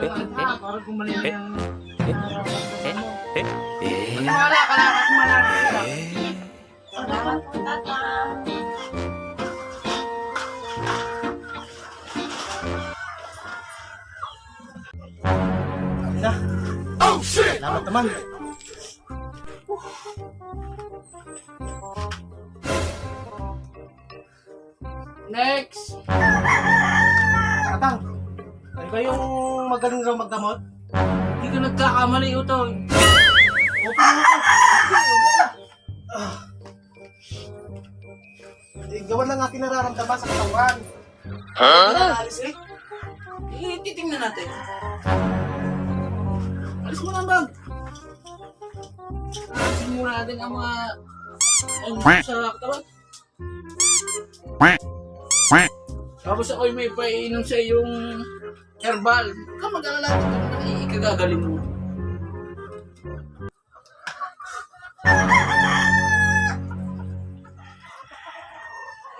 Oh, shit! Salamat naman. Next! Atang, ba yung magaling raw magdamot? Hindi ka nagkakamali ito. Open mo ko. Ah. Eh, gawan lang aking nararamdaman sa katawan. Huh? Alis eh. Eh, titingnan natin. Alis mo na bag. Alisin muna natin ang mga ano sa katawan. Tapos ako'y may paiinom sa iyong herbal. Huwag ka mag-alala ito na ikagagaling mo.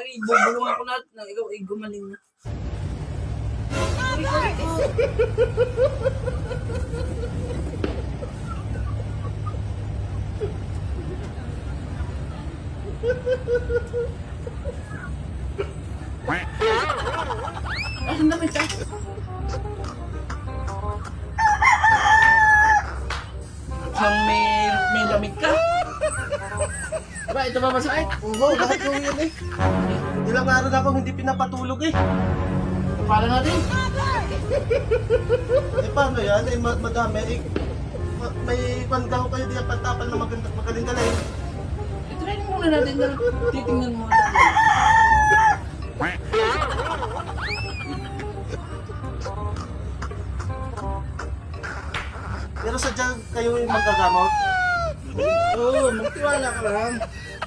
Ay, bubulungan ko lahat na ikaw ay gumaling na. Ay, ang lamig ka. Mukhang may, may lamig ka. Aba, ito ba masakit? Oo, bakit ko yun eh? Ilang araw na akong hindi pinapatulog eh. Pala natin. Eh paano yan? Eh ma- madami eh. Ma- may panda ko kayo diyan pantapal na maganda, magaling galing. I-try muna natin na titingnan mo. Pero sadya kayo yung magagamot. Oo, magtiwala ka lang.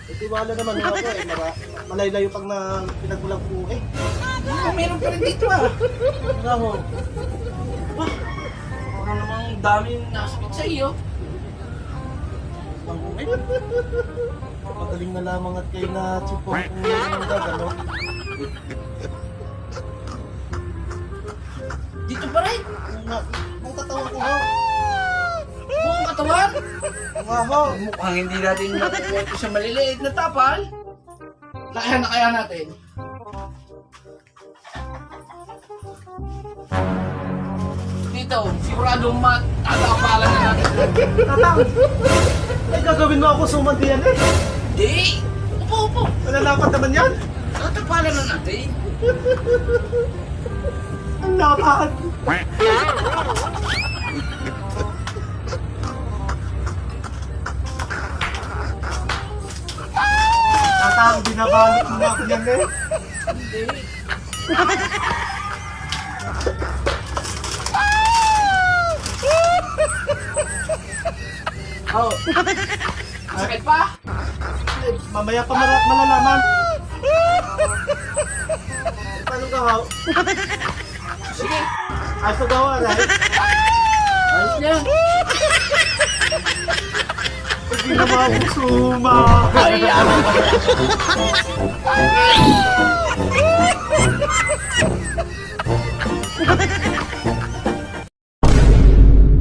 Itiwala naman ako eh. Mara, malaylayo pag na pinagmulang po eh. Ah, meron pa rin dito ah. Bravo. Ano namang daming nasakit sa iyo. Ang eh. Magaling na lamang at kayo na chipong kung gagamot. Dito pa rin. Nga, katawan. Ho. Mukhang hindi natin makukuha sa maliliit na tapal. Kaya na kaya natin. Dito, sigurado matatapalan na natin. Tatang! Ay gagawin mo ako sumandiyan eh. Di! Upo, upo! Malalapat naman yan. Tatapalan na natin. Ang lapat. Tatang, binabalot mo na ako yan eh. Hindi. Oh. Sakit pa? Mamaya pa mara- malalaman. Paano ka ho? Sige. Ayos ko gawa eh. Ayos yan. Na makusuma. Ay,